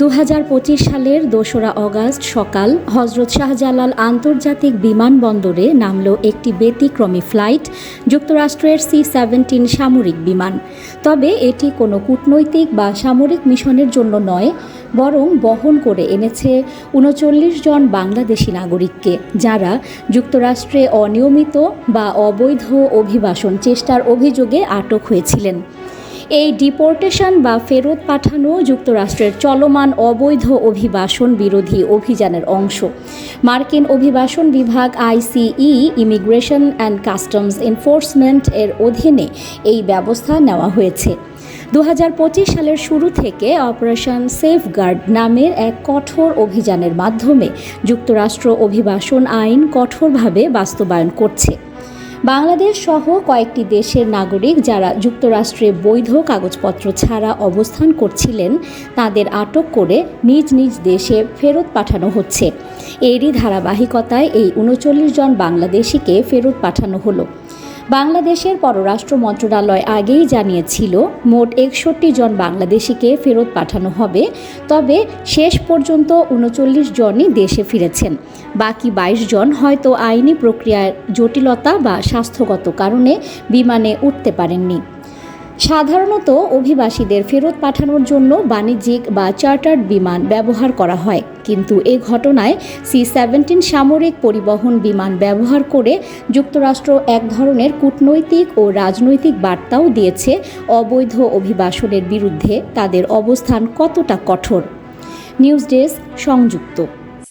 দু হাজার পঁচিশ সালের দোসরা অগাস্ট সকাল হজরত শাহজালাল আন্তর্জাতিক বিমানবন্দরে নামল একটি ব্যতিক্রমী ফ্লাইট যুক্তরাষ্ট্রের সি সেভেন্টিন সামরিক বিমান। তবে এটি কোনো কূটনৈতিক বা সামরিক মিশনের জন্য নয়, বরং বহন করে এনেছে উনচল্লিশ জন বাংলাদেশি নাগরিককে, যারা যুক্তরাষ্ট্রে অনিয়মিত বা অবৈধ অভিবাসন চেষ্টার অভিযোগে আটক হয়েছিলেন। এই ডিপোর্টেশন বা ফেরত পাঠানো যুক্তরাষ্ট্রের চলমান অবৈধ অভিবাসন বিরোধী অভিযানের অংশ। মার্কিন অভিবাসন বিভাগ ICE immigration and customs enforcement এর অধীনে এই ব্যবস্থা নেওয়া হয়েছে। দু হাজার পঁচিশ সালের শুরু থেকে অপারেশন সেফগার্ড নামের এক কঠোর অভিযানের মাধ্যমে যুক্তরাষ্ট্র অভিবাসন আইন কঠোরভাবে বাস্তবায়ন করছে। বাংলাদেশ সহ কয়েকটি দেশের নাগরিক যারা যুক্তরাষ্ট্রে বৈধ কাগজপত্র ছাড়া অবস্থান করছিলেন, তাদের আটক করে নিজ নিজ দেশে ফেরত পাঠানো হচ্ছে। এরই ধারাবাহিকতায় এই উনচল্লিশ জন বাংলাদেশিকে ফেরত পাঠানো হলো। বাংলাদেশের পররাষ্ট্র মন্ত্রণালয় আগেই জানিয়েছিল, মোট একষট্টি জন বাংলাদেশিকে ফেরত পাঠানো হবে, তবে শেষ পর্যন্ত উনচল্লিশ জনই দেশে ফিরেছেন। বাকি বাইশ জন হয়তো আইনি প্রক্রিয়ার জটিলতা বা স্বাস্থ্যগত কারণে বিমানে উঠতে পারেননি। সাধারণত অভিবাসীদের ফেরত পাঠানোর জন্য বাণিজ্যিক বা চার্টার্ড বিমান ব্যবহার করা হয়। কিন্তু এ ঘটনায় সি সেভেন্টিন সামরিক পরিবহন বিমান ব্যবহার করে যুক্তরাষ্ট্র এক ধরনের কূটনৈতিক ও রাজনৈতিক বার্তাও দিয়েছে অবৈধ অভিবাসনের বিরুদ্ধে তাদের অবস্থান কতটা কঠোর। নিউজ ডেস্ক সংযুক্ত।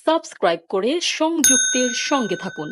সাবস্ক্রাইব করে সংযুক্তের সঙ্গে থাকুন।